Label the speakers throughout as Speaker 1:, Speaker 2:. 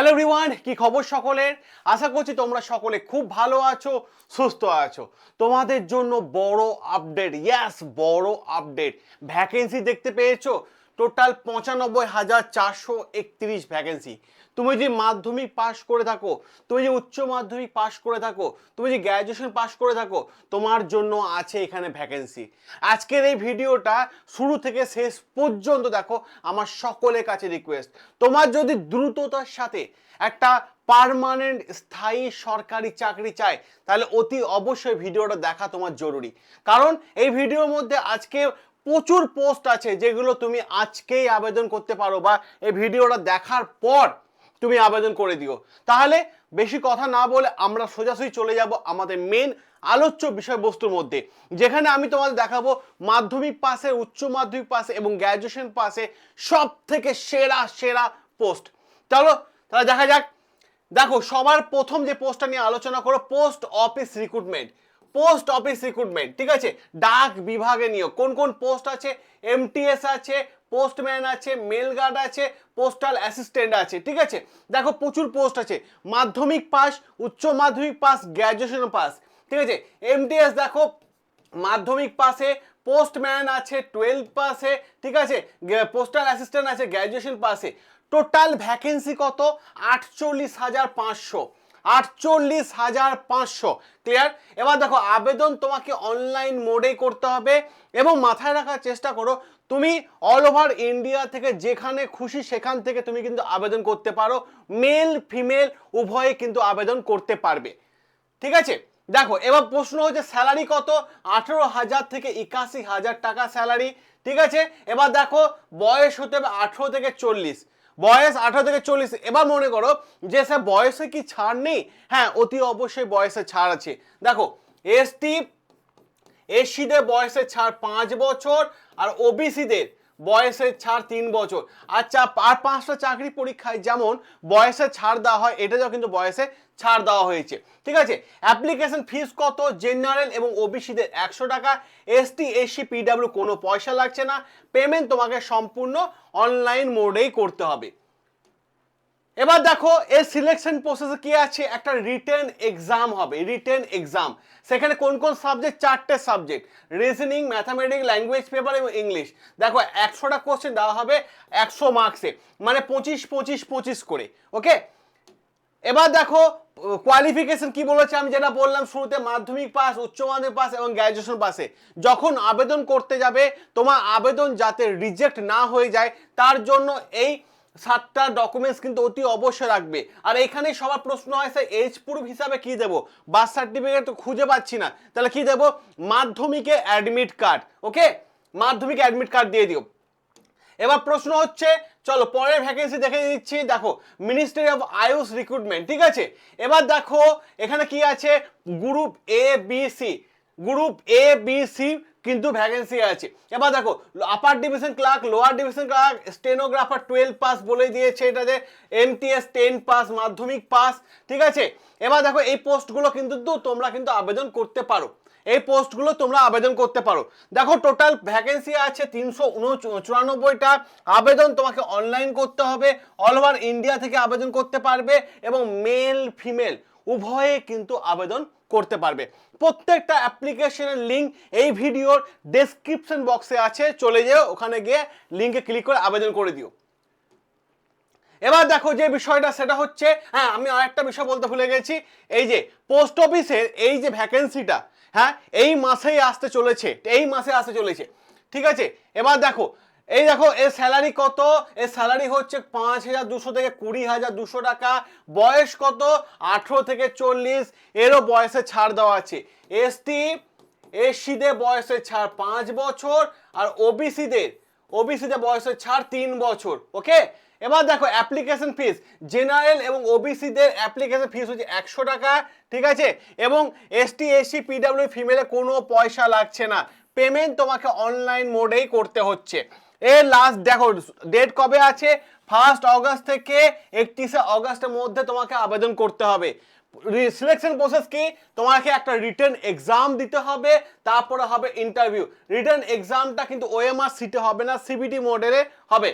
Speaker 1: Hello Riwan কি খবর সকলের? আশা করছি তোমরা সকলে খুব ভালো আছো, সুস্থ আছো। তোমাদের জন্য বড় আপডেট ইয়াস বড় আপডেট ভ্যাকেন্সি দেখতে পেয়েছ? টোটাল পঁচানব্বই হাজার চারশো একত্রিশ ভ্যাকেন্সি তুমি যদি মাধ্যমিক পাশ করে থাকো, তুমি যে উচ্চ মাধ্যমিক পাশ করে থাকো, তুমি যে গ্র্যাজুয়েশন পাশ করে থাকো, তোমার জন্য আছে এখানে ভ্যাকেন্সি আজকের এই ভিডিওটা শুরু থেকে শেষ পর্যন্ত দেখো, আমার সকলের কাছে রিকোয়েস্ট তোমার যদি দ্রুততার সাথে একটা পার্মানেন্ট স্থায়ী সরকারি চাকরি চাই তাহলে অতি অবশ্যই ভিডিওটা দেখা তোমার জরুরি। কারণ এই ভিডিওর মধ্যে আজকে প্রচুর পোস্ট আছে যেগুলো তুমি আজকেই আবেদন করতে পারো বা এই ভিডিওটা দেখার পর তুমি আবেদন করে দিও। তাহলে বেশি কথা না বলে আমরা সোজাসুজি চলে যাব আমাদের মেন আলোচ্য বিষয়বস্তুর মধ্যে। যেখানে আমি তোমাদের দেখাবো মাধ্যমিক পাশে উচ্চ মাধ্যমিক পাশে এবং গ্র্যাজুয়েশন পাশে সব থেকে সেরা সেরা পোস্ট চলো, তাহলে দেখা যাক। দেখো, সবার প্রথম যে পোস্টটা নিয়ে আলোচনা করো post office recruitment post office recruitment ঠিক আছে? ডাক বিভাগে নিয়োগ। কোন কোন পোস্ট আছে? এমটিএস আছে পোস্টম্যান আছে মেল গার্ড আছে পোস্টাল অ্যাসিস্ট্যান্ট আছে, ঠিক আছে? দেখো, প্রচুর পোস্ট আছে। মাধ্যমিক পাস, উচ্চ মাধ্যমিক পাস গ্র্যাজুয়েশন পাস ঠিক আছে? এমটিএস দেখো, মাধ্যমিক পাশে পোস্টম্যান আছে টুয়েলভ পাশে ঠিক আছে? পোস্টাল অ্যাসিস্ট্যান্ট আছে গ্র্যাজুয়েশন পাশে টোটাল ভ্যাকেন্সি কত? আটচল্লিশ হাজার পাঁচশো। আটচল্লিশ হাজার পাঁচশো। ক্লিয়ার এবার দেখো, আবেদন তোমাকে অনলাইন মোডেই করতে হবে এবং মাথায় রাখার চেষ্টা করো, তুমি অল ওভার ইন্ডিয়া থেকে যেখানে খুশি সেখান থেকে তুমি কিন্তু আবেদন করতে পারো। মেল ফিমেল উভয়ে কিন্তু আবেদন করতে পারবে। ঠিক আছে? দেখো, এবার প্রশ্ন হচ্ছে স্যালারি কত? আঠেরো হাজার থেকে একাশি হাজার টাকা স্যালারি ঠিক আছে? এবার দেখো, বয়স হতে হবে আঠেরো থেকে চল্লিশ। বয়স আঠারো থেকে চল্লিশ। এবার মনে করো যে স্যার, বয়সে কি ছাড় নেই? হ্যাঁ অতি অবশ্যই বয়সে ছাড় আছে। দেখো, এসটি, এসসিদের বয়সের ছাড় পাঁচ বছর আর ওবিসিদের বয়সের ছাড় তিন বছর। আচ্ছা আর পাঁচটা চাকরি পরীক্ষায় যেমন বয়সে ছাড় দেওয়া হয়, এটাতেও কিন্তু বয়সে ছাড় দেওয়া হয়েছে। ঠিক আছে? অ্যাপ্লিকেশন ফিস কত? জেনারেল এবং ওবিসিদের একশো টাকা। এসটি এসসি পিডাব্লিউ কোনো পয়সা লাগছে না। পেমেন্ট তোমাকে সম্পূর্ণ অনলাইন মোডেই করতে হবে। এবার দেখো এর সিলেকশন প্রসেসে কি আছে? একটা রিটেন এক্সাম হবে রিটেন এক্সাম সেখানে কোন কোন সাবজেক্ট চারটে subject reasoning mathematics language paper এবং ইংলিশ দেখো, একশোটা কোশ্চেন দেওয়া হবে একশো মার্কসে মানে পঁচিশ পঁচিশ পঁচিশ করে ওকে এবার দেখো কোয়ালিফিকেশন কি বলেছে? আমি যেটা বললাম শুরুতে, মাধ্যমিক পাস উচ্চ মাধ্যমিক পাস এবং গ্র্যাজুয়েশন পাসে যখন আবেদন করতে যাবে, তোমার আবেদন যাতে রিজেক্ট না হয়ে যায়, তার জন্য এই সাতটা ডকুমেন্টস কিন্তু অতি অবশ্যই রাখবে। আর এখানে সবার প্রশ্ন হয়, স্যার এজ প্রুফ হিসাবে কি দেবো? বার্থ সার্টিফিকেট তো খুঁজে পাচ্ছি না। তাহলে কি দেবো? মাধ্যমিকে অ্যাডমিট কার্ড ওকে মাধ্যমিকে অ্যাডমিট কার্ড দিয়ে দিও। এবার প্রশ্ন হচ্ছে, চলো পরের ভ্যাকেন্সি দেখে দিচ্ছি দেখো মিনিস্ট্রি অফ আয়ুষ রিক্রুটমেন্ট ঠিক আছে? এবার দেখো, এখানে কি আছে? Group A B C group A B C কিন্তু ভ্যাকেন্সি আছে। এবার দেখো upper division clerk lower division clerk stenographer twelve pass বলে দিয়েছে এটা এটাতে MTS ten pass Madhyamik pass ঠিক আছে? এবার দেখো, এই পোস্টগুলো কিন্তু তো তোমরা কিন্তু আবেদন করতে পারো। এই পোস্টগুলো তোমরা আবেদন করতে পারো। দেখো টোটাল ভ্যাকেন্সি আছে তিনশো চুরানব্বইটা। আবেদন তোমাকে অনলাইন করতে হবে। অল ওভার ইন্ডিয়া থেকে আবেদন করতে পারবে এবং মেল ফিমেল উভয়ে কিন্তু আবেদন করতে পারবে। প্রত্যেকটা অ্যাপ্লিকেশনের লিঙ্ক এই ভিডিওর ডেসক্রিপশন বক্সে আছে। চলে যেও, ওখানে গিয়ে লিঙ্কে ক্লিক করে আবেদন করে দিও। এবার দেখো যে বিষয়টা, সেটা হচ্ছে হ্যাঁ আমি আরেকটা বিষয় বলতে ভুলে গেছি। এই যে পোস্ট অফিসের এই যে ভ্যাকেন্সিটা হ্যাঁ এই মাসেই আসতে চলেছে, এই মাসে আসতে চলেছে। ঠিক আছে? এবার দেখো এই দেখো, এর স্যালারি কত? এর স্যালারি হচ্ছে পাঁচ হাজার দুশো থেকে কুড়ি হাজার দুশো টাকা। বয়স কত? আঠেরো থেকে চল্লিশ। এরও বয়সে ছাড় দেওয়া আছে। এসটি এসসিদের বয়সের ছাড় পাঁচ বছর আর ওবিসিদের ওবিসিদের বয়সের ছাড় তিন বছর, ওকে? এবার দেখো অ্যাপ্লিকেশন ফিস জেনারেল এবং ওবিসিদের অ্যাপ্লিকেশন ফিস হচ্ছে একশো টাকা, ঠিক আছে? এবং এসটি এসসি পিডাব্লিউ ফিমেলে কোনো পয়সা লাগছে না। পেমেন্ট তোমাকে অনলাইন মোডেই করতে হচ্ছে। এর লাস্ট দেখো ডেট কবে আছে? ফার্স্ট অগস্ট থেকে একত্রিশে অগস্টের মধ্যে তোমাকে আবেদন করতে হবে। সিলেকশন প্রসেস কি? তোমাকে একটা রিটার্ন এক্সাম দিতে হবে, তারপরে হবে ইন্টারভিউ রিটার্ন এক্সামটা কিন্তু ওএমআর সিটে হবে না সিবিটি মডেলে হবে।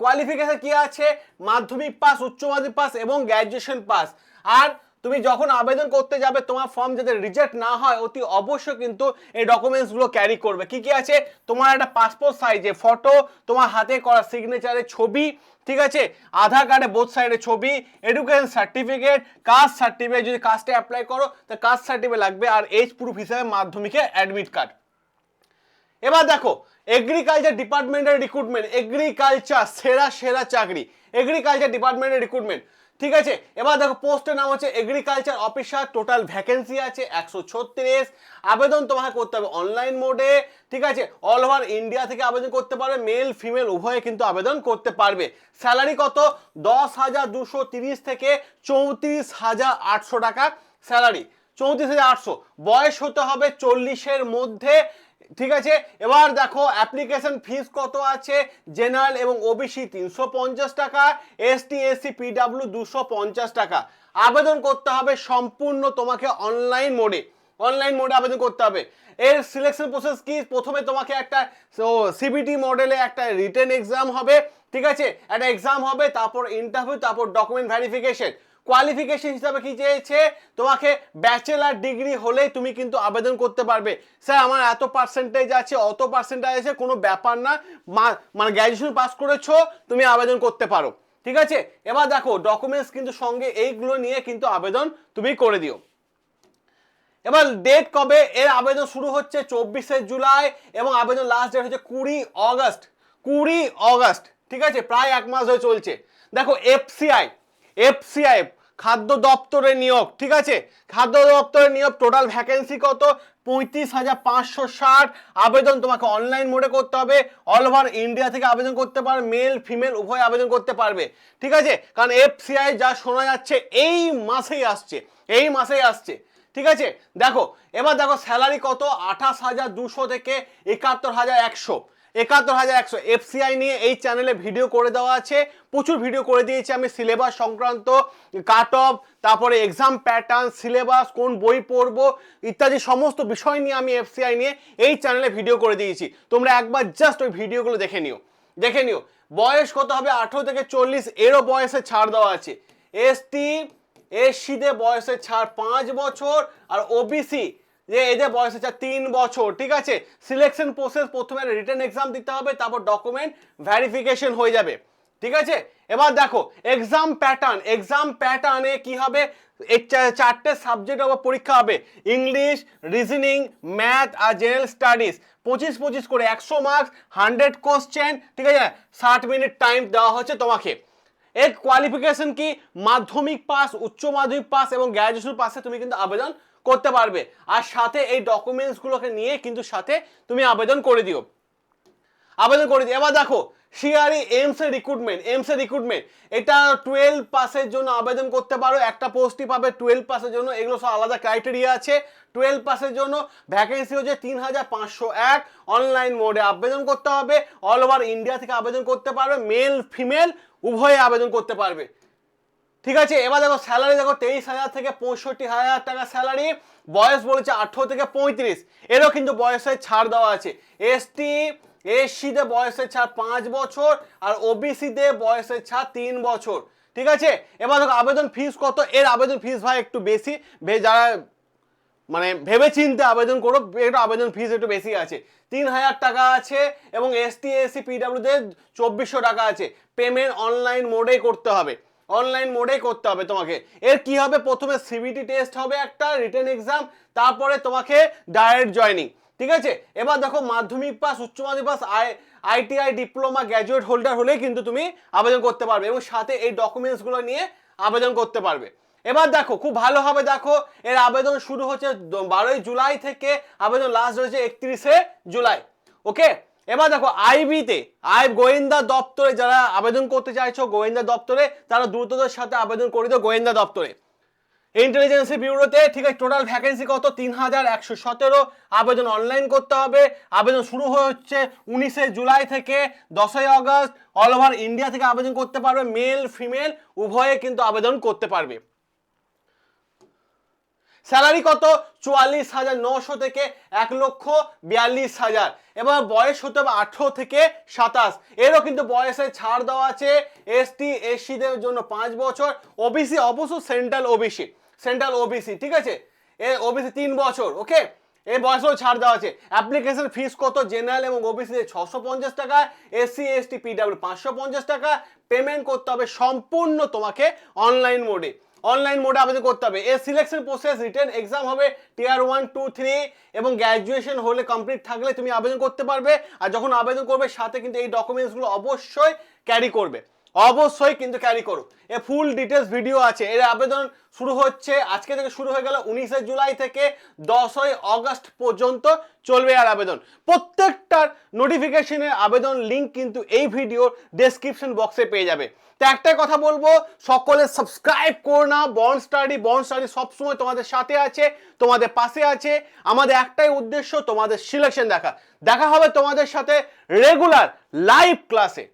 Speaker 1: কোয়ালিফিকেশন কি আছে? মাধ্যমিক পাস উচ্চ মাধ্যমিক পাস এবং গ্র্যাজুয়েশন পাস আর তুমি যখন আবেদন করতে যাবে, তোমার ফর্ম যাতে রিজেক্ট না হয়, অতি অবশ্যই কিন্তু এই ডকুমেন্টসগুলো ক্যারি করবে। কি কি আছে? তোমার একটা পাসপোর্ট সাইজে ফটো তোমার হাতে করা সিগনেচারের ছবি, ঠিক আছে? আধার কার্ডে বোথ সাইডে ছবি এডুকেশন সার্টিফিকেট কাস্ট সার্টিফিকেট যদি কাস্টে অ্যাপ্লাই করো, তা কাস্ট সার্টিফিকেট লাগবে আর এজ প্রুফ হিসাবে মাধ্যমিকে অ্যাডমিট কার্ড এবার দেখো এগ্রিকালচার ডিপার্টমেন্টের রিক্রুটমেন্ট এগ্রিকালচার সেরা সেরা চাকরি এগ্রিকালচার ডিপার্টমেন্টের রিক্রুটমেন্ট ঠিক আছে? এবার দেখো পোস্টের নাম হচ্ছে এগ্রিকালচার অফিসার টোটাল ভ্যাকেন্সি আছে একশো ছত্রিশ। আবেদন তোমাকে করতে হবে অনলাইন মোডে ঠিক আছে? অল ওভার ইন্ডিয়া থেকে আবেদন করতে পারবে মেল ফিমেল উভয়ে কিন্তু আবেদন করতে পারবে। স্যালারি কত? দশ হাজার দুশো তিরিশ থেকে চৌত্রিশ হাজার আটশো টাকা স্যালারি চৌত্রিশ হাজার আটশো। বয়স হতে হবে চল্লিশের মধ্যে। ঠিক আছে? এবার দেখো অ্যাপ্লিকেশন ফিস কত আছে? জেনারেল এবং ওবিসি তিনশো পঞ্চাশ টাকা এসটি এসসি পিডাব্লিউ দুশো পঞ্চাশ টাকা। আবেদন করতে হবে সম্পূর্ণ তোমাকে অনলাইন মোডে অনলাইন মোডে আবেদন করতে হবে। এর সিলেকশন প্রসেস কি? প্রথমে তোমাকে একটা সিবিটি মডেলে একটা রিটেন এক্সাম হবে, ঠিক আছে? একটা এক্সাম হবে, তারপর ইন্টারভিউ তারপর ডকুমেন্ট ভেরিফিকেশন কোয়ালিফিকেশন হিসাবে কি চেয়েছে? তোমাকে ব্যাচেলার ডিগ্রি হলেই তুমি কিন্তু আবেদন করতে পারবে। স্যার, আমার এত পার্সেন্টেজ আছে, অত পার্সেন্টেজ আছে, কোনো ব্যাপার না। মানে গ্র্যাজুয়েশন পাস করেছ, তুমি আবেদন করতে পারো। ঠিক আছে? এবার দেখো ডকুমেন্টস কিন্তু সঙ্গে এইগুলো নিয়ে কিন্তু আবেদন তুমি করে দিও। এবার ডেট কবে? এর আবেদন শুরু হচ্ছে চব্বিশে জুলাই এবং আবেদন লাস্ট ডেট হচ্ছে কুড়ি অগস্ট। কুড়ি অগস্ট। ঠিক আছে? প্রায় এক মাস হয়ে চলছে। দেখো এফসিআই এফসিআই খাদ্য দপ্তরের নিয়োগ, ঠিক আছে? খাদ্য দপ্তরের নিয়োগ টোটাল ভ্যাকেন্সি কত? পঁয়ত্রিশ হাজার পাঁচশো ষাট। আবেদন তোমাকে অনলাইন মোডে করতে হবে। অল ওভার ইন্ডিয়া থেকে আবেদন করতে পারবে। মেল ফিমেল উভয় আবেদন করতে পারবে। ঠিক আছে? কারণ এফসিআই যা শোনা যাচ্ছে, এই মাসেই আসছে। এই মাসেই আসছে। ঠিক আছে? দেখো, এবার দেখো স্যালারি কত? আঠাশ হাজার দুশো থেকে একাত্তর হাজার একশো। একাত্তর হাজার একশো এফসিআই নিয়ে এই চ্যানেলে ভিডিও করে দেওয়া আছে। প্রচুর ভিডিও করে দিয়েছি আমি সিলেবাস সংক্রান্ত কাট অফ তারপরে এক্সাম প্যাটার্ন সিলেবাস কোন বই পড়ব, ইত্যাদি সমস্ত বিষয় নিয়ে আমি এফসিআই নিয়ে এই চ্যানেলে ভিডিও করে দিয়েছি। তোমরা একবার জাস্ট ওই ভিডিওগুলো দেখে নিও। দেখে নিও, বয়স কত হবে? আঠেরো থেকে চল্লিশ, এরও বয়সে ছাড় দেওয়া আছে। এসটি এসসিদের বয়সের ছাড় পাঁচ বছর, আর ওবিসি যে এদের বয়সের ছাড় তিন বছর, ঠিক আছে? সিলেকশন প্রসেস প্রথমে রিটার্ন এক্সাম দিতে হবে, তারপর ডকুমেন্ট ভ্যারিফিকেশন হয়ে যাবে, ঠিক আছে? এবার দেখো এক্সাম প্যাটার্ন এক্সাম প্যাটার্নে কি হবে? চারটে সাবজেক্ট আবার পরীক্ষা হবে ইংলিশ রিজনিং ম্যাথ আর জেনারেল স্টাডিজ পঁচিশ পঁচিশ করে একশো মার্কস হান্ড্রেড কোশ্চেন ঠিক আছে? ষাট মিনিট টাইম দেওয়া হচ্ছে তোমাকে। এর কোয়ালিফিকেশন কি? মাধ্যমিক পাস উচ্চ মাধ্যমিক পাস এবং গ্র্যাজুয়েশন পাসে তুমি কিন্তু আবেদন করতে পারবে। আর সাথে এই ডকুমেন্টসগুলোকে নিয়ে কিন্তু সাথে তুমি আবেদন করে দিও। আবেদন করে দিও। এবার দেখো সিআরই এমস এর রিক্রুটমেন্ট এমস এর রিক্রুটমেন্ট এটা টুয়েলভ পাসের জন্য আবেদন করতে পারো। একটা পোস্টই পাবে টুয়েলভ পাসের জন্য। এগুলো সব আলাদা ক্রাইটেরিয়া আছে। টুয়েলভ পাসের জন্য ভ্যাকেন্সি হচ্ছে তিন হাজার পাঁচশো এক। অনলাইন মোডে আবেদন করতে হবে। অল ওভার ইন্ডিয়া থেকে আবেদন করতে পারবে। মেল ফিমেল উভয়ে আবেদন করতে পারবে। ঠিক আছে, এবার দেখো স্যালারি দেখো তেইশ হাজার থেকে পঁয়ষট্টি হাজার টাকা স্যালারি বয়স বলেছে আঠেরো থেকে পঁয়ত্রিশ। এরও কিন্তু বয়সের ছাড় দেওয়া আছে। এসটি এসসিতে বয়সের ছাড় পাঁচ বছর আর ওবিসিতে বয়সের ছাড় তিন বছর। ঠিক আছে, এবার দেখো আবেদন ফিস কত? এর আবেদন ফিস ভাই একটু বেশি। যারা মানে ভেবে চিনতে আবেদন করো একটু আবেদন ফিস একটু বেশি আছে। তিন হাজার টাকা আছে এবং এসটি এসসি পিডাব্লিউদের চব্বিশশো টাকা আছে। পেমেন্ট অনলাইন মোডেই করতে হবে। অনলাইন মোডেই করতে হবে তোমাকে। এর কি হবে? প্রথমে সিবিটি টেস্ট হবে একটা রিটার্ন এক্সাম তারপরে তোমাকে ডাইরেক্ট জয়নিং ঠিক আছে? এবার দেখো মাধ্যমিক পাস উচ্চ Madhyamik pass I ITI diploma graduate holder হলেই কিন্তু তুমি আবেদন করতে পারবে এবং সাথে এই ডকুমেন্টসগুলো নিয়ে আবেদন করতে পারবে। এবার দেখো, খুব ভালোভাবে দেখো, এর আবেদন শুরু হচ্ছে বারোই জুলাই থেকে, আবেদন লাস্ট হয়েছে একত্রিশে জুলাই। ওকে এবার দেখো আইবিতে, আই গোয়েন্দা দপ্তরে যারা আবেদন করতে চাইছো, গোয়েন্দা দপ্তরে, তারা দ্রুততার সাথে আবেদন করে দিও গোয়েন্দা দপ্তরে। ইন্টেলিজেন্সি ব্যুরোতে, ঠিক আছে টোটাল ভ্যাকেন্সি কত? তিন হাজার একশো সতেরো। আবেদন অনলাইন করতে হবে। আবেদন শুরু হচ্ছে উনিশে জুলাই থেকে দশই আগস্ট। অল ওভার ইন্ডিয়া থেকে আবেদন করতে পারবে মেল ফিমেল উভয়ে কিন্তু আবেদন করতে পারবে। স্যালারি কত? চুয়াল্লিশ হাজার নশো থেকে এক লক্ষ বিয়াল্লিশ হাজার। এবার বয়স হতে হবে আঠেরো থেকে সাতাশ। এরও কিন্তু বয়সে ছাড় দেওয়া আছে এসটি, এসসিদের জন্য পাঁচ বছর। ওবিসি অবশ্য সেন্ট্রাল ওবিসি। সেন্ট্রাল ওবিসি, ঠিক আছে? এ ওবিসি তিন বছর, ওকে? এই বয়সেও ছাড় দেওয়া আছে। অ্যাপ্লিকেশন ফিস কত? জেনারেল এবং ওবিসি ছশো পঞ্চাশ টাকা, এসসি, এসটি, পিডাব্লিউ পাঁচশো পঞ্চাশ টাকা। পেমেন্ট করতে হবে সম্পূর্ণ তোমাকে অনলাইন মোডে। অনলাইন মোডে আবেদন করতে হবে। এর সিলেকশন প্রসেস রিটার্ন এক্সাম হবে টিয়ার ওয়ান টু থ্রি এবং গ্র্যাজুয়েশন হলে কমপ্লিট থাকলে তুমি আবেদন করতে পারবে। আর যখন আবেদন করবে, সাথে কিন্তু এই ডকুমেন্টসগুলো অবশ্যই ক্যারি করবে। অবশ্যই কিন্তু ক্যারি করো। এ ফুল ডিটেলস ভিডিও আছে। এর আবেদন শুরু হচ্ছে, আজকে থেকে শুরু হয়ে গেল উনিশে জুলাই থেকে দশই অগস্ট পর্যন্ত চলবে আর আবেদন। প্রত্যেকটার নোটিফিকেশনের আবেদন লিঙ্ক কিন্তু এই ভিডিওর ডেসক্রিপশন বক্সে পেয়ে যাবে। তো একটাই কথা বলব, সকলে সাবস্ক্রাইব করো না। বন্ড স্টাডি বন্ড স্টাডি সবসময় তোমাদের সাথে আছে, তোমাদের পাশে আছে। আমাদের একটাই উদ্দেশ্য, তোমাদের সিলেকশন দেখা। দেখা হবে তোমাদের সাথে রেগুলার লাইভ ক্লাসে